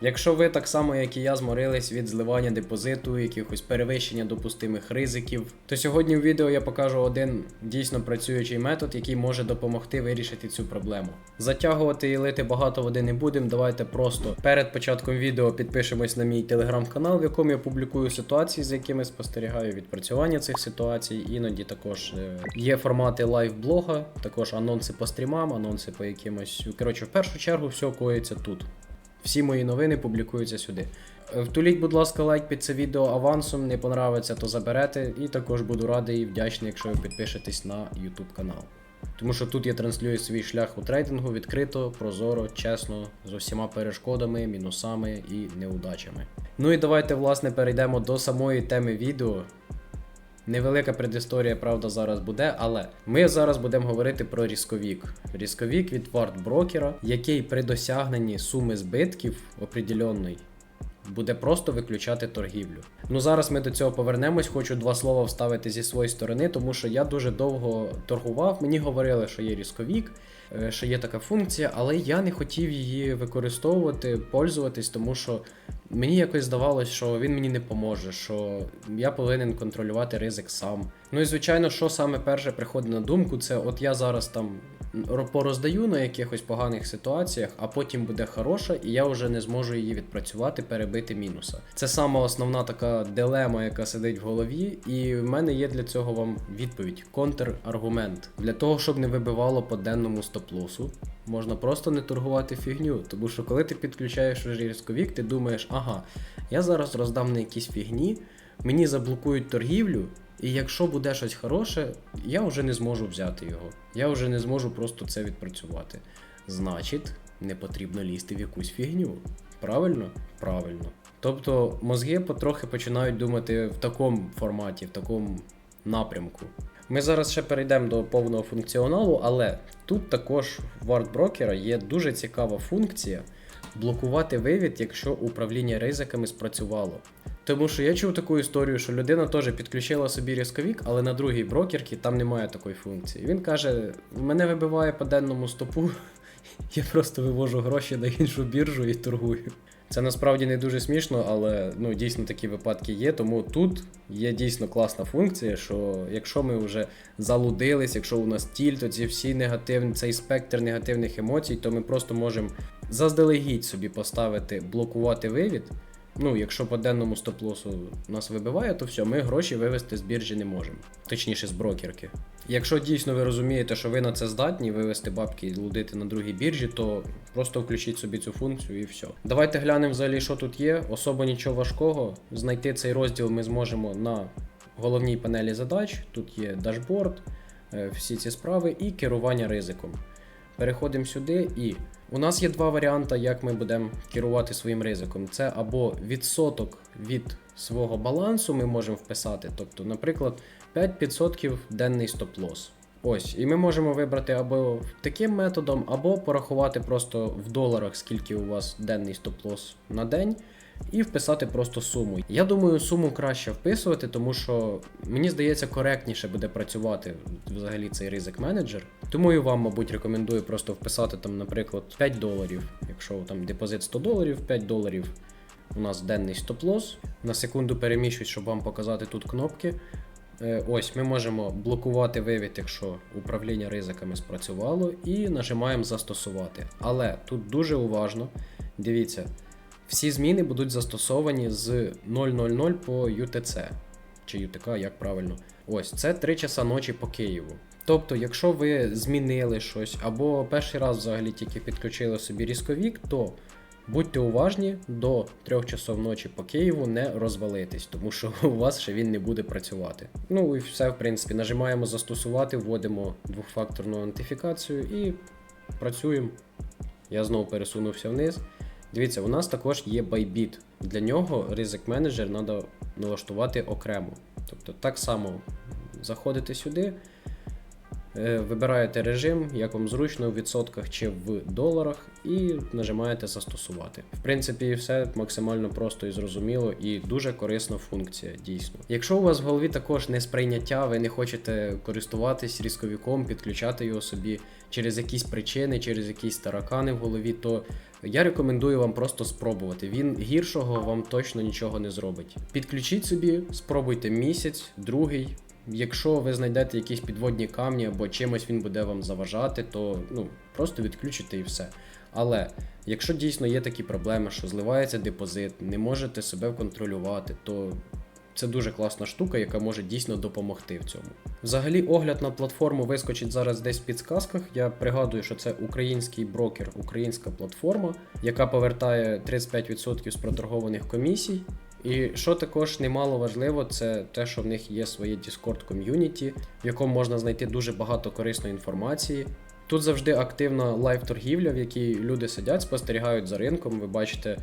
Якщо ви так само, як і я, зморились від зливання депозиту, якихось перевищення допустимих ризиків, то сьогодні в відео я покажу один дійсно працюючий метод, який може допомогти вирішити цю проблему. Затягувати і лити багато води не будемо. Давайте просто перед початком відео підпишемось на мій телеграм-канал, в якому я публікую ситуації, з якими спостерігаю відпрацювання цих ситуацій. Іноді також е, є формати лайв-блога, також анонси по стрімам, анонси по якимось. Коротше, в першу чергу все коїться тут. Всі мої новини публікуються сюди. Е, Втуліть, будь ласка, лайк під це відео авансом, не понравиться, то заберете. І також буду радий і вдячний, якщо ви підпишетесь на YouTube канал. Тому що тут я транслюю свій шлях у трейдингу відкрито, прозоро, чесно, з усіма перешкодами, мінусами і неудачами. Ну і давайте, власне, перейдемо до самої теми відео. Невелика предісторія, правда, зараз буде, але ми зараз будемо говорити про різковік. Різковік від вартброкера, який при досягненні суми збитків определенної буде просто виключати торгівлю. Ну зараз ми до цього повернемось. Хочу два слова вставити зі своєї сторони, тому що я дуже довго торгував. Мені говорили, що є різковік, е, що є така функція, але я не хотів її використовувати, пользуватись, тому що мені якось здавалось, що він мені не поможе, що я повинен контролювати ризик сам. Ну і звичайно, що саме перше приходить на думку, це от я зараз там пороздаю на якихось поганих ситуаціях, а потім буде хороша, і я вже не зможу її відпрацювати, перебити мінуса. Це сама основна така дилема, яка сидить в голові, і в мене є для цього вам відповідь: контраргумент. Для того, щоб не вибивало по денному стоп-лосу, можна просто не торгувати фігню. Тому що коли ти підключаєш різковік, ти думаєш, ага, я зараз роздам на якісь фігні, мені заблокують торгівлю. І якщо буде щось хороше, я вже не зможу взяти його. Я вже не зможу просто це відпрацювати. Значить, не потрібно лізти в якусь фігню. Правильно? Правильно. Тобто мозги потрохи починають думати в такому форматі, в такому напрямку. Ми зараз ще перейдемо до повного функціоналу, але тут також в вартброкера є дуже цікава функція блокувати вивід, якщо управління ризиками спрацювало. Тому що я чув таку історію, що людина теж підключила собі різковік, але на другій брокерці там немає такої функції. Він каже: мене вибиває по денному стопу, я просто вивожу гроші на іншу біржу і торгую. Це насправді не дуже смішно, але ну дійсно такі випадки є. Тому тут є дійсно класна функція, що якщо ми вже залудились, якщо у нас тільт, оці всі негативні, цей спектр негативних емоцій, то ми просто можемо заздалегідь собі поставити блокувати вивід. Ну, якщо по денному стоп-лосу нас вибиває, то все, ми гроші вивести з біржі не можемо. Точніше, з брокерки. Якщо дійсно ви розумієте, що ви на це здатні вивести бабки і лудити на другій біржі, то просто включіть собі цю функцію і все. Давайте глянемо взагалі, що тут є. Особо нічого важкого. Знайти цей розділ ми зможемо на головній панелі задач. Тут є дашборд, е, всі ці справи і керування ризиком. Переходимо сюди і у нас є два варіанти, як ми будемо керувати своїм ризиком. Це або відсоток від свого балансу ми можемо вписати, тобто, наприклад, 5% денний стоп-лос. Ось, і ми можемо вибрати або таким методом, або порахувати просто в доларах, скільки у вас денний стоп-лос на день, і вписати просто суму. Я думаю, суму краще вписувати, тому що мені здається, коректніше буде працювати взагалі цей ризик менеджер. Тому і вам, мабуть, рекомендую просто вписати там, наприклад, 5 доларів. Якщо там депозит 100 доларів, 5 доларів у нас денний стоп-лос. На секунду переміщусь, щоб вам показати тут кнопки. Е, Ось ми можемо блокувати вивід, якщо управління ризиками спрацювало, і нажимаємо застосувати. Але тут дуже уважно, дивіться, всі зміни будуть застосовані з 0.00 по UTC, чи UTK, як правильно. Ось це 3 часа ночі по Києву. Тобто, якщо ви змінили щось, або перший раз взагалі тільки підключили собі різковік, то будьте уважні до 3 часов ночі по Києву не розвалитись, тому що у вас ще він не буде працювати. Ну і все, в принципі, нажимаємо застосувати, вводимо двохфакторну аутентифікацію і працюємо. Я знову пересунувся вниз. Дивіться, у нас також є Bybit. Для нього ризик менеджер треба налаштувати окремо. Тобто так само заходите сюди, е, вибираєте режим, як вам зручно, в відсотках чи в доларах, і нажимаєте застосувати. В принципі, все максимально просто і зрозуміло, і дуже корисна функція, дійсно. Якщо у вас в голові також не сприйняття, ви не хочете користуватись різковіком, підключати його собі через якісь причини, через якісь таракани в голові, то Я рекомендую вам просто спробувати. Він гіршого вам точно нічого не зробить. Підключіть собі, спробуйте місяць, другий. Якщо ви знайдете якісь підводні камні або чимось він буде вам заважати, то ну просто відключите і все. Але якщо дійсно є такі проблеми, що зливається депозит, не можете себе контролювати, то це дуже класна штука, яка може дійсно допомогти в цьому. Взагалі, огляд на платформу вискочить зараз десь в підсказках. Я пригадую, що це український брокер, українська платформа, яка повертає 35% з проторгованих комісій. І що також немало важливо, це те, що в них є своє Discord ком'юніті, в якому можна знайти дуже багато корисної інформації. Тут завжди активна лайв-торгівля, в якій люди сидять, спостерігають за ринком. Ви бачите,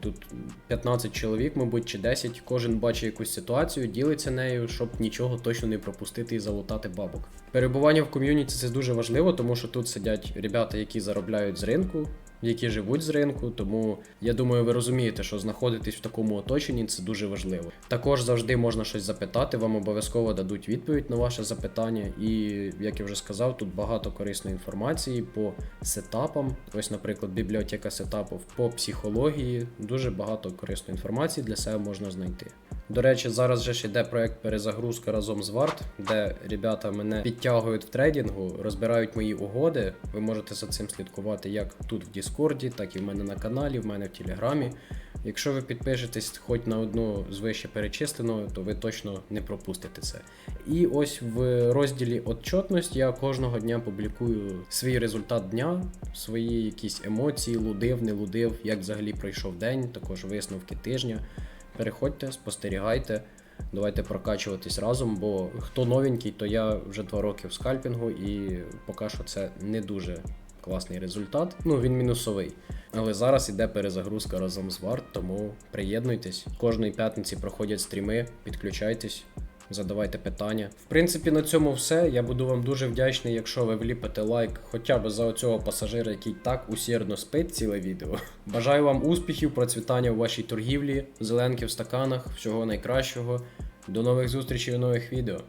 тут 15 чоловік, мабуть, чи 10, кожен бачить якусь ситуацію, ділиться нею, щоб нічого точно не пропустити і залутати бабок. Перебування в ком'юніті це дуже важливо, тому що тут сидять ребята, які заробляють з ринку, які живуть з ринку, тому я думаю, ви розумієте, що знаходитись в такому оточенні це дуже важливо. Також завжди можна щось запитати, вам обов'язково дадуть відповідь на ваше запитання. І як я вже сказав, тут багато корисної інформації по сетапам. Ось, наприклад, бібліотека сетапів по психології. Дуже багато корисної інформації для себе можна знайти. До речі, зараз же ж йде проект перезагрузка разом з Варт, де ребята мене підтягують в трейдингу, розбирають мої угоди. Ви можете за цим слідкувати як тут в Діскорді, так і в мене на каналі, в мене в Телеграмі. Якщо ви підпишетесь хоч на одну з вище перечисленого, то ви точно не пропустите це. І ось в розділі отчетність я кожного дня публікую свій результат дня, свої якісь емоції, лудив, не лудив, як взагалі пройшов день, також висновки тижня. Переходьте, спостерігайте, давайте прокачуватись разом, бо хто новенький, то я вже два роки в скальпінгу і поки що це не дуже класний результат. Ну, він мінусовий. Але зараз іде перезагрузка разом з Варт, тому приєднуйтесь. Кожної п'ятниці проходять стріми, підключайтесь. Задавайте питання. В принципі, на цьому все. Я буду вам дуже вдячний, якщо ви вліпите лайк хоча б за оцього пасажира, який так усердно спить ціле відео. Бажаю вам успіхів, процвітання у вашій торгівлі, зеленки в стаканах, всього найкращого. До нових зустрічей у нових відео.